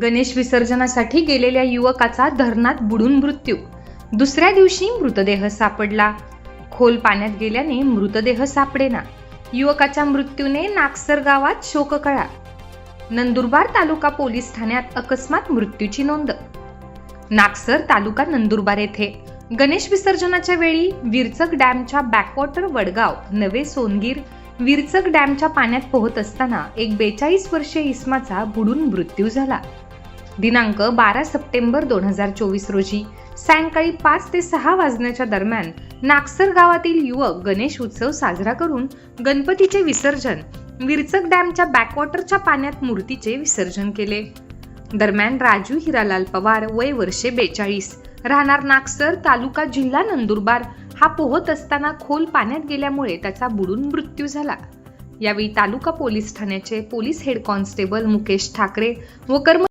गणेश विसर्जनासाठी गेलेल्या युवकाचा धरणात बुडून मृत्यू. दुसऱ्या दिवशी मृतदेह सापडला. खोल पाण्यात गेल्याने मृतदेह सापडेना. युवकाच्या मृत्यूने नागसर गावात शोककळा नंदुरबार तालुका पोलीस ठाण्यात अकस्मात मृत्यूची नोंद. नागसर तालुका नंदुरबार येथे. गणेश विसर्जनाच्या वेळी विरचक डॅमच्या बॅकवॉटर वडगाव नवे सोनगीर विरचक डॅमच्या पाण्यात पोहत असताना एक बेचाळीस वर्षीय इस्माचा बुडून मृत्यू झाला. दिनांक बारा सप्टेंबर दोन हजार चोवीस रोजी सायंकाळी पाच ते सहा वाजण्याच्या दरम्यान नागसर गावातील युवक गणेश उत्सव साजरा करून गणपतीचे विसर्जन विरचक डॅमच्या बॅकवॉटरच्या पाण्यात मूर्तीचे विसर्जन केले. दरम्यान राजू हिरालाल पवार वय वर्षे बेचाळीस राहणार नागसर तालुका जिल्हा नंदुरबार हा पोहत असताना खोल पाण्यात गेल्यामुळे त्याचा बुडून मृत्यू झाला. यावेळी तालुका पोलीस ठाण्याचे police head constable Mukesh Thackeray व कर्म